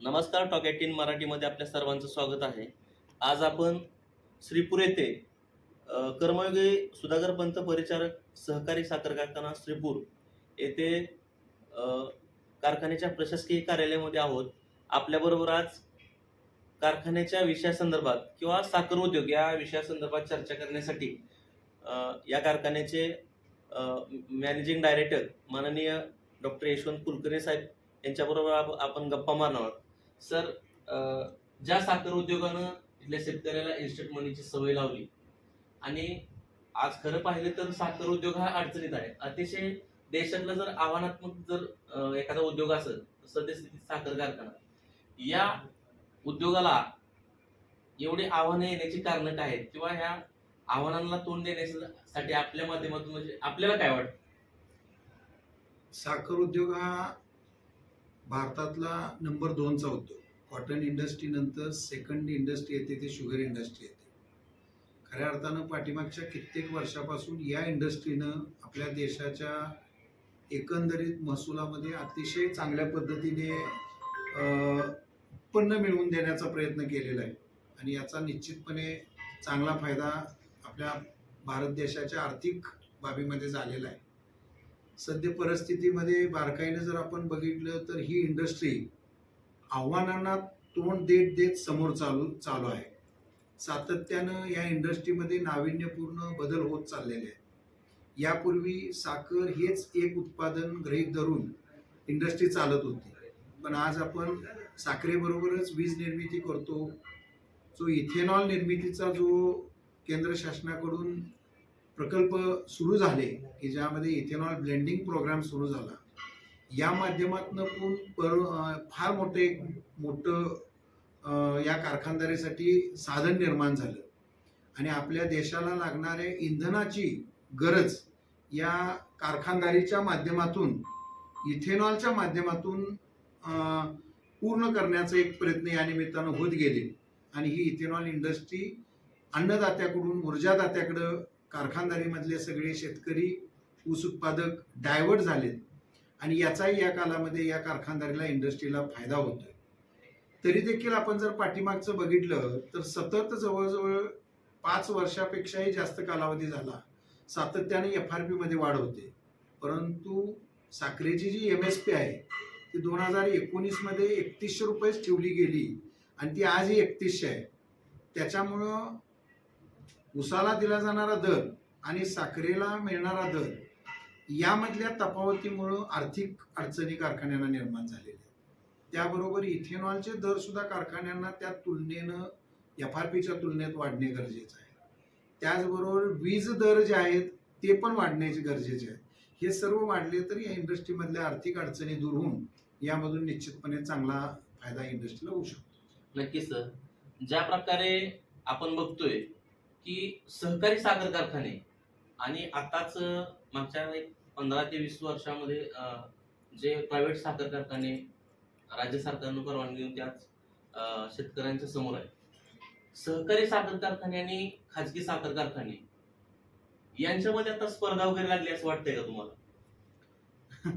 नमस्कार talk eighteen मराठीमध्ये आपल्या सर्वांचं स्वागत आहे. आज आपण श्रीपूर येथे कर्मयोगी सुधाकर पंत परिचारक सहकारी साखर कारखाना श्रीपूर येथे कारखान्याच्या प्रशासकीय कार्यालयामध्ये आहोत. आपल्याबरोबर आज कारखान्याच्या विषयासंदर्भात किंवा साखर उद्योग या विषयासंदर्भात चर्चा करण्यासाठी या कारखान्याचे मॅनेजिंग डायरेक्टर माननीय डॉक्टर यशवंत कुलकर्णी साहेब यांच्याबरोबर आपण गप्पा मारणार आहोत. सर ज्या साखर उद्योगानं इथल्या शेतकऱ्याला इन्स्टंट मनीची सवय लावली आणि आज खरं पाहिलं तर साखर उद्योग हा अडचणीत आहे. अतिशय देशातला जर आव्हानात्मक जर एखादा उद्योग असेल तर सद्यस्थितीत साखर कारखाना. या उद्योगाला एवढी आव्हानं येण्याची कारणं काय आहेत? किंवा ह्या आव्हानांना तोंड देण्यासाठी आपल्या माध्यमातून म्हणजे आपल्याला काय वाटतं? साखर उद्योग हा भारतातला नंबर दोनचा उद्योग. कॉटन इंडस्ट्रीनंतर सेकंड इंडस्ट्री येते ते शुगर इंडस्ट्री येते. खऱ्या अर्थानं पाठीमागच्या कित्येक वर्षापासून या इंडस्ट्रीनं आपल्या देशाच्या एकंदरीत महसुलामध्ये अतिशय चांगल्या पद्धतीने उत्पन्न मिळवून देण्याचा प्रयत्न केलेला आहे. आणि याचा निश्चितपणे चांगला फायदा आपल्या भारत देशाच्या आर्थिक बाबीमध्ये झालेला आहे. सद्य परिस्थितीमध्ये बारकाईने जर आपण बघितलं तर ही इंडस्ट्री आव्हानांना तोंड देत देत समोर चालू चालू आहे. सातत्यानं या इंडस्ट्रीमध्ये नाविन्यपूर्ण बदल होत चाललेले आहेत. यापूर्वी साखर हेच एक उत्पादन गृहीत धरून इंडस्ट्री चालत होती. पण आज आपण साखरेबरोबरच वीज निर्मिती करतो. जो इथेनॉल निर्मितीचा जो केंद्र शासनाकडून प्रकल्प सुरू झाले की ज्यामध्ये इथेनॉल ब्लेंडिंग प्रोग्राम सुरू झाला. या माध्यमातून पण पर फार मोठे एक मोठं या कारखानदारीसाठी साधन निर्माण झालं. आणि आपल्या देशाला लागणाऱ्या इंधनाची गरज या कारखानदारीच्या माध्यमातून इथेनॉलच्या माध्यमातून पूर्ण करण्याचा एक प्रयत्न या निमित्तानं होत गेले. आणि ही इथेनॉल इंडस्ट्री अन्नदात्याकडून ऊर्जादात्याकडं कारखानदारीमधले सगळे शेतकरी ऊस उत्पादक डायव्हर्ट झालेत. आणि याचाही या कालामध्ये या कारखानदारीला इंडस्ट्रीला फायदा होतोय. तरी देखील आपण जर पाठीमागचं बघितलं तर सतत जवळजवळ पाच वर्षापेक्षाही जास्त कालावधी झाला. सातत्याने एफ आर पीमध्ये वाढ होते. परंतु साखरेची जी एम एस पी आहे ती दोन हजार एकोणीसमध्ये एकतीसशे रुपयेच ठेवली गेली. आणि ती आजही एकतीसशे आहे. त्याच्यामुळं उसाला दिला जाणारा दर आणि साखरेला मिळणारा दर यामधल्या तफावतीमुळं आर्थिक अडचणी कारखान्यांना निर्माण झालेल्या आहेत. त्याबरोबर इथेनॉलचे दर सुद्धा कारखान्यांना त्या तुलनेनं एफ आर पीच्या तुलनेत वाढणे गरजेचं आहे. त्याचबरोबर वीज दर जे आहेत ते पण वाढण्याचे गरजेचे आहे. हे सर्व वाढले तरी या इंडस्ट्रीमधल्या आर्थिक अडचणी दूर होऊन यामधून निश्चितपणे चांगला फायदा इंडस्ट्रीला होऊ शकतो. नक्कीच सर. ज्या प्रकारे आपण बघतोय की सहकारी साखर कारखाने आणि आताच मागच्या एक पंधरा ते वीस वर्षामध्ये जे प्रायव्हेट साखर कारखाने राज्य सरकारनं परवानगी देऊन त्याच शेतकऱ्यांच्या समोर आहे सहकारी साखर कारखाने आणि खाजगी साखर कारखाने यांच्यामध्ये आता स्पर्धा वगैरे लागली असं वाटतंय का तुम्हाला?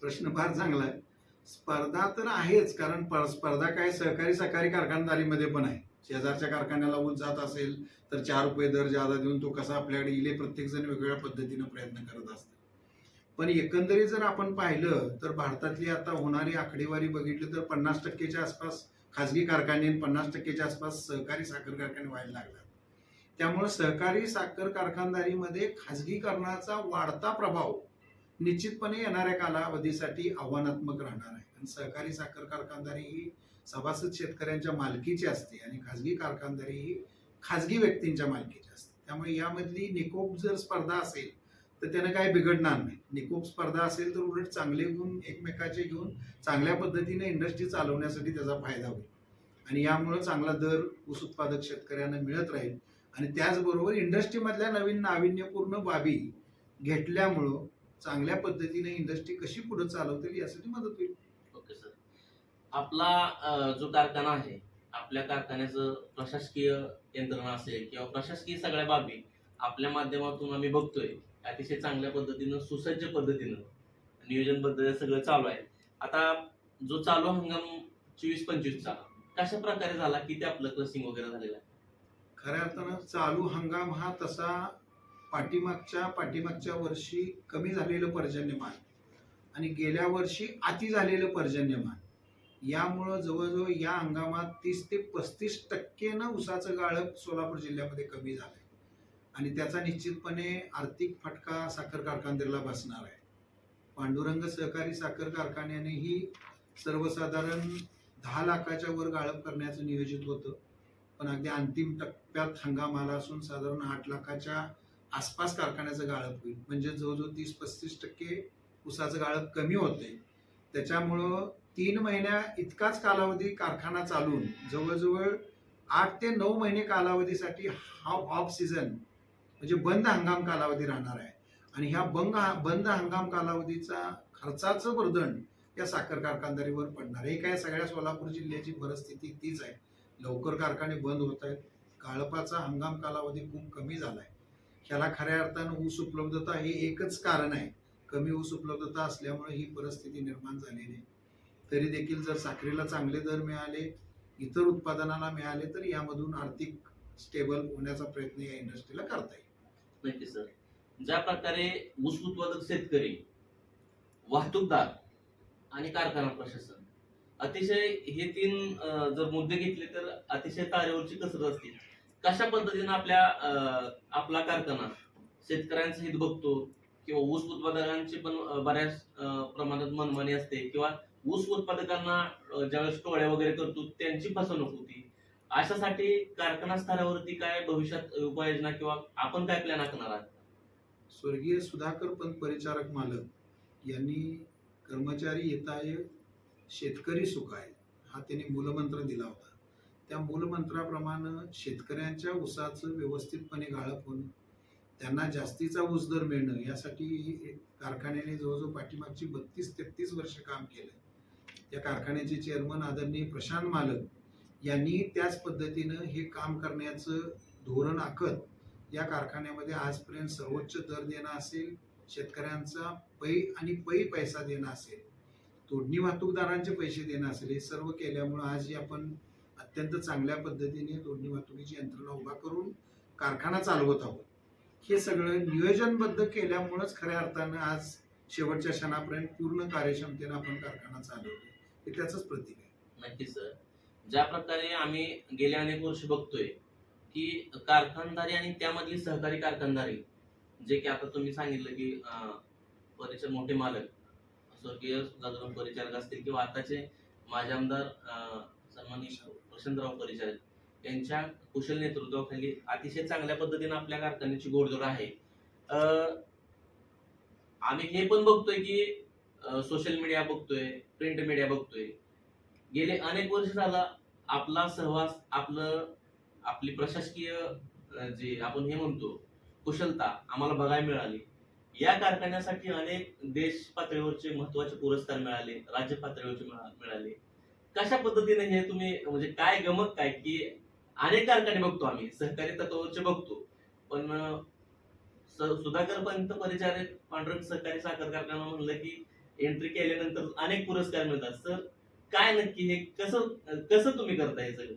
प्रश्न फार चांगला आहे. स्पर्धा तर आहेच कारण स्पर्धा काय सहकारी सहकारी कारखानदारीमध्ये पण आहे. शेजारच्या कारखान्याला ऊस जात असेल तर चार रुपये दर जादा देऊन तो कसा आपल्याकडे इले प्रत्येक जण वेगवेगळ्या पद्धतीनं प्रयत्न करत असतात. पण एकंदरीत जर आपण पाहिलं तर भारतातली आता होणारी आकडेवारी बघितली तर पन्नास टक्केच्या आसपास खाजगी कारखाने पन्नास टक्केच्या आसपास सहकारी साखर कारखाने व्हायला लागतात त्यामुळे सहकारी साखर कारखानदारीमध्ये खाजगीकरणाचा वाढता प्रभाव निश्चितपणे येणाऱ्या कालावधीसाठी आव्हानात्मक राहणार आहे. आणि सहकारी साखर कारखानदारी ही सभासद शेतकऱ्यांच्या मालकीची असते आणि खाजगी कारखानदारी ही खाजगी व्यक्तींच्या मालकीची असते. त्यामुळे यामधली निकोप जर स्पर्धा असेल तर त्यानं काय बिघडणार नाही. निकोप स्पर्धा असेल तर उलट चांगले गुण एकमेकाचे घेऊन चांगल्या पद्धतीने इंडस्ट्री चालवण्यासाठी त्याचा फायदा होईल. आणि यामुळं चांगला दर ऊस उत्पादक शेतकऱ्यांना मिळत राहील. आणि त्याचबरोबर इंडस्ट्रीमधल्या नवीन नाविन्यपूर्ण बाबी घेतल्यामुळं चांगल्या पद्धतीने इंडस्ट्री कशी पुढे चालवता येईल यासाठी मदत होईल. आपला जो कारखाना आहे आपल्या कारखान्याचं प्रशासकीय यंत्रणा असेल किंवा प्रशासकीय सगळ्या बाबी आपल्या माध्यमातून आम्ही बघतोय. अतिशय चांगल्या पद्धतीनं सुसज्ज पद्धतीनं नियोजनबद्ध सगळं चालू आहे. आता जो चालू हंगाम चोवीस पंचवीसचा कशा प्रकारे झाला? किती आपलं क्रसिंग वगैरे झालेलं आहे? खऱ्या अर्थानं चालू हंगाम हा तसा पाठीमागच्या पाठीमागच्या वर्षी कमी झालेलं पर्जन्यमान आणि गेल्या वर्षी अति झालेलं पर्जन्यमान. यामुळं जवळजवळ या हंगामात तीस ते पस्तीस टक्केनं उसाचं गाळप सोलापूर जिल्ह्यामध्ये कमी झालंय. आणि त्याचा निश्चितपणे आर्थिक फटका साखर कारखान्याला बसणार आहे. पांडुरंग सहकारी साखर कारखान्यानेही सर्वसाधारण दहा लाखाच्या वर गाळप करण्याचं नियोजित होतं. पण अगदी अंतिम टप्प्यात हंगाम आला असून साधारण आठ लाखाच्या आसपास कारखान्याचं गाळप होईल. म्हणजे जवळजवळ तीस पस्तीस टक्के ऊसाचं गाळप कमी होते त्याच्यामुळं तीन महिन्या इतकाच कालावधी कारखाना चालून जवळजवळ आठ ते नऊ महिने कालावधीसाठी हा ऑफ सीझन म्हणजे बंद हंगाम कालावधी राहणार आहे. आणि ह्या बंग बंद हंगाम कालावधीचा खर्चाचं वर्धन या साखर कारखानदारीवर पडणार. हे काय सगळ्या सोलापूर जिल्ह्याची परिस्थिती तीच आहे. लवकर कारखाने बंद होत आहेत. काळपाचा हंगाम कालावधी खूप कमी झाला आहे ह्याला खऱ्या अर्थानं ऊस उपलब्धता हे एकच कारण आहे. कमी ऊस उपलब्धता असल्यामुळे ही परिस्थिती निर्माण झालेली आहे. तरी देखील जर साखरेला चांगले दर मिळाले इतर उत्पादनाला मिळाले तर यामधून आर्थिक स्टेबल होण्याचा प्रयत्न या इंडस्ट्रीला करता येईल. नक्की सर ज्या प्रकारे ऊस उत्पादक शेतकरी वाहतूकदार आणि कारखाना प्रशासन अतिशय हे तीन जर मुद्दे घेतले तर अतिशय तारेवरची कसरत असते कशा पद्धतीने आपल्या अं, आपला कारखाना शेतकऱ्यांचं हित बघतो किंवा ऊस उत्पादकांची पण बऱ्याच प्रमाणात मनमानी असते किंवा ऊस उत्पादकांना ज्यावेळेस टोळ्या वगैरे करतो त्यांची फसवणूक होती. अशासाठी कारखाना स्तरावरती काय भविष्यात उपाययोजना किंवा आपण काय प्लॅन आखणार आहात? स्वर्गीय सुधाकर पंत परिचारक मालक यांनी कर्मचारी येताय शेतकरी सुखाय हा त्यांनी मूलमंत्र दिला होता. त्या मूलमंत्राप्रमाणे शेतकऱ्यांच्या ऊसाचं व्यवस्थितपणे गाळप होणं त्यांना जास्तीचा ऊस दर मिळणं यासाठी कारखान्याने जवळजवळ पाठीमागची बत्तीस तेहतीस वर्ष काम केलं त्या कारखान्याचे चेअरमन आदरणीय प्रशांत मालक यांनी त्याच पद्धतीनं हे काम करण्याचं धोरण आखत या कारखान्यामध्ये आजपर्यंत सर्वोच्च दर देणं असेल शेतकऱ्यांचा पै आणि पै पैसा देणं असेल तोडणी वाहतूकदारांचे पैसे देणं असेल हे सर्व केल्यामुळं आज आपण अत्यंत चांगल्या पद्धतीने तोडणी वाहतुकीची यंत्रणा उभा करून कारखाना चालवत आहोत. हे सगळं नियोजनबद्ध केल्यामुळंच खऱ्या अर्थानं आज शेवटच्या क्षणापर्यंत पूर्ण कार्यक्षमतेनं आपण कारखाना चालवतो हे त्याचंच प्रतीक आहे. नक्की सर. ज्या प्रकारे आम्ही गेल्या अनेक वर्ष बघतोय की कारखानदारी आणि त्यामधली सहकारी कारखानदारी जे की आता तुम्ही सांगितलं की परिचय मोठे मालक स्वर्गीय जाधव परिचारक असतील किंवा आताचे माझे आमदार सन्मानी वसंतराव प्रशांतराव परिचारक यांच्या कुशल नेतृत्वाखाली अतिशय चांगल्या पद्धतीने आपल्या कारखान्याची गोडजोड आहे. अं, आम्ही हे पण बघतोय की सोशल मीडिया बघतोय प्रिंट मीडिया बघतोय. गेले अनेक वर्ष झाला आपला सहवास आपलं आपली प्रशासकीय जे आपण हे म्हणतो कुशलता आम्हाला बघायला मिळाली. या कारखान्यासाठी अनेक देश पातळीवरचे महत्त्वाचे पुरस्कार मिळाले राज्य पातळीवरचे मिळाले. कशा पद्धतीने हे तुम्ही म्हणजे काय गमत काय की अनेक कारखाने बघतो आम्ही सहकारी तत्वावरचे बघतो. पण सुधाकर पंत परिचारक पांढरंग सहकारी साखर कारखाना म्हणलं की एंट्री केल्यानंतर अनेक पुरस्कार मिळतात. सर काय नक्की हे कसं कसं तुम्ही करता हे सगळं?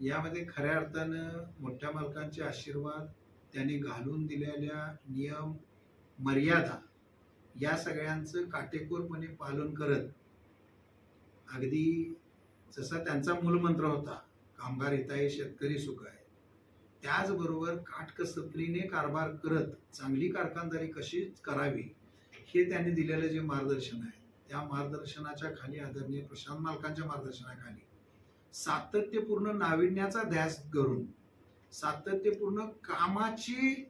यामध्ये खऱ्या अर्थानं मोठ्या मालकांचे आशीर्वाद त्यांनी घालून दिलेल्या नियम मर्यादा या सगळ्यांचं काटेकोरपणे पालन करत अगदी जसा त्यांचा मूलमंत्र होता कामगार हिताय शेतकरी सुख आहे त्याचबरोबर काटकसरीने कारभार करत चांगली कारखानदारी कशी करावी हे त्यांनी दिलेलं जे मार्गदर्शन आहे त्या मार्गदर्शनाच्या खाली आदरणीय प्रशांत मालकांच्या मार्गदर्शनाखाली सातत्यपूर्ण नाविन्याचा ध्यास करून सातत्यपूर्ण कामाची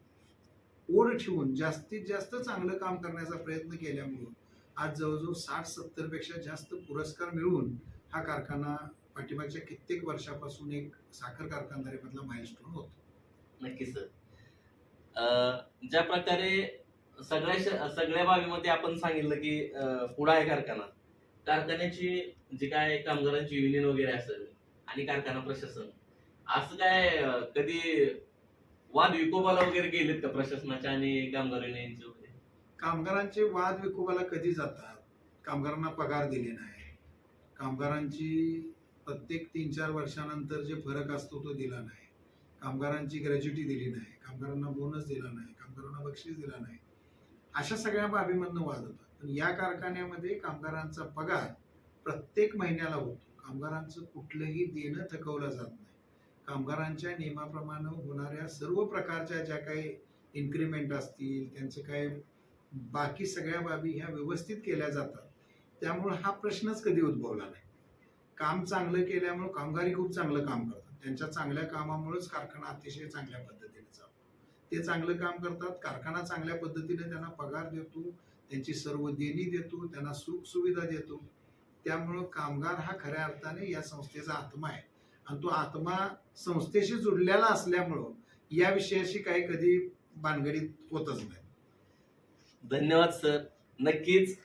ओढ ठेवून जास्तीत जास्त चांगलं काम करण्याचा प्रयत्न केल्यामुळं आज जवळजवळ साठ सत्तरपेक्षा जास्त पुरस्कार मिळवून हा कारखाना पाठीमागच्या कित्येक वर्षापासून एक साखर कारखानदारीमधला माइलस्टोन होतो. नक्की सर. ज्या प्रकारे सगळ्या श- सगळ्या बाबीमध्ये आपण सांगितलं की पुढा पुढं आहे कारखाना. कारखान्याची जी काय कामगारांची युनियन वगैरे असेल आणि कारखाना प्रशासन असं काय कधी वाद विकोपाला वगैरे गेलेत का प्रशासनाच्या आणि कामगार युनियनचे वगैरे? कामगारांचे वाद विकोबाला कधी जातात? कामगारांना पगार दिले नाही कामगारांची प्रत्येक तीन चार वर्षानंतर जे फरक असतो तो दिला नाही. कामगारांची ग्रॅज्युटी दिली नाही. कामगारांना बोनस दिला नाही. कामगारांना बक्षीस दिला नाही. अशा सगळ्या बाबीमधनं वाद होता पण या कारखान्यामध्ये कामगारांचा पगार प्रत्येक महिन्याला होतो. कामगारांचं कुठलंही देणं थकवलं जात नाही. कामगारांच्या नियमाप्रमाणे होणाऱ्या सर्व प्रकारच्या ज्या काही इन्क्रीमेंट असतील त्यांचे काय बाकी सगळ्या बाबी ह्या व्यवस्थित केल्या जातात. त्यामुळं हा प्रश्नच कधी उद्भवला नाही. काम चांगलं केल्यामुळं कामगारी खूप चांगलं काम करतात. त्यांच्या चांगल्या कामामुळेच कारखाना अतिशय चांगल्या पद्धतीने ते चांगलं काम करतात कारखाना चांगल्या पद्धतीने त्यांना पगार देतो त्यांची सर्व देणी देतो त्यांना सुख सुविधा देतो. त्यामुळं कामगार हा खऱ्या अर्थाने या संस्थेचा आत्मा आहे. आणि तो आत्मा संस्थेशी जुडलेला असल्यामुळं या विषयाशी काही कधी भानगडीत होतच नाही. धन्यवाद सर. नक्कीच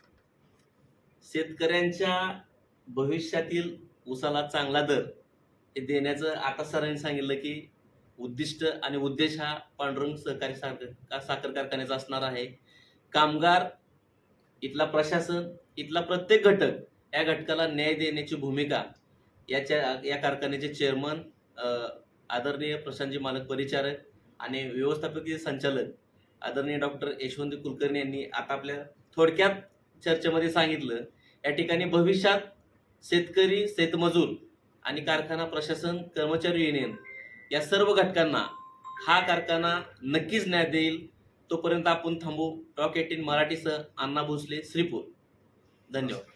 शेतकऱ्यांच्या भविष्यातील उसाला चांगला दर हे देण्याचं आता सरांनी सांगितलं की उद्दिष्ट आणि उद्देश हा पांडुरंग सहकारी साखर साखर कारखान्याचा असणार आहे. कामगार इथला प्रशासन इथला प्रत्येक घटक या घटकाला न्याय देण्याची भूमिका याच्या या कारखान्याचे चेअरमन आदरणीय प्रशांतजी मालक परिचारक आणि व्यवस्थापकीय संचालक आदरणीय डॉक्टर यशवंत कुलकर्णी यांनी आता आपल्या थोडक्यात चर्चेमध्ये सांगितलं. या ठिकाणी भविष्यात शेतकरी शेतमजूर आणि कारखाना प्रशासन कर्मचारी युनियन या सर्व घटकांना हा कारखाना नक्कीच न्याय देईल. तोपर्यंत आपण थांबू. टॉक एटीन मराठीसह अण्णा भोसले श्रीपूर. धन्यवाद.